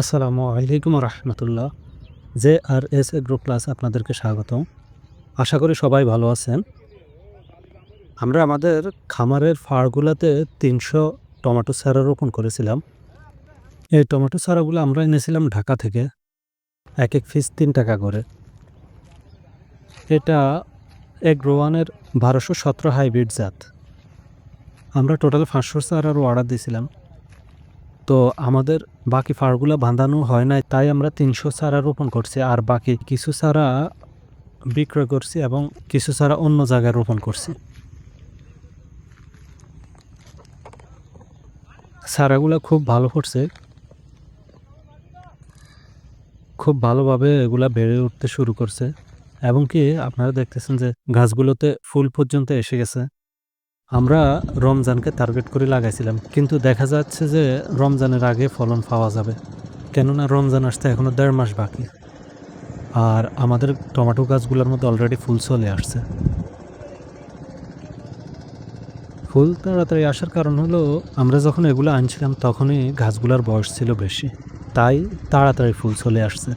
আসসালামু আলাইকুম রহমতুল্লাহ। J R S group plus আপনাদেরকে স্বাগত আশা করি সবাই ভালো আছেন। আমরা আমাদের খামারের ফাড়গুলোতে তিনশো টমেটো চারা রোপণ করেছিলাম। এই টমেটো চারাগুলো আমরা এনেছিলাম ঢাকা থেকে। এক এক পিস তিন টাকা করে। এটা এগ্রো ওয়ানের বারোশো সতেরো হাইব্রিড জাত। আমরা টোটাল পাঁচশো চারারও অর্ডার দিয়েছিলাম। তো আমাদের বাকি ফাড়গুলো বাঁধানো হয় নাই, তাই আমরা তিনশো চারা রোপণ করছি আর বাকি কিছু চারা বিক্রয় করছি এবং কিছু চারা অন্য জায়গায় রোপণ করছি। চারাগুলো খুব ভালো ফুটছে খুব ভালোভাবে এগুলা বেড়ে উঠতে শুরু করছে। এবং কি আপনারা দেখতেছেন যে গাছগুলোতে ফুল পর্যন্ত এসে গেছে। আমরা রমজানকে টার্গেট করে লাগাইছিলাম, কিন্তু দেখা যাচ্ছে যে রমজানের আগে ফলন পাওয়া যাবে। কেননা রমজান আসতে এখনও দেড় মাস বাকি। আর আমাদের টমেটো গাছগুলোর মধ্যে অলরেডি ফুল চলে আসছে। ফুল তাড়াতাড়ি আসার কারণ হলো, আমরা যখন এগুলো আনছিলাম তখনই গাছগুলোর বয়স ছিল বেশি। তাই তাড়াতাড়ি ফুল চলে আসছে।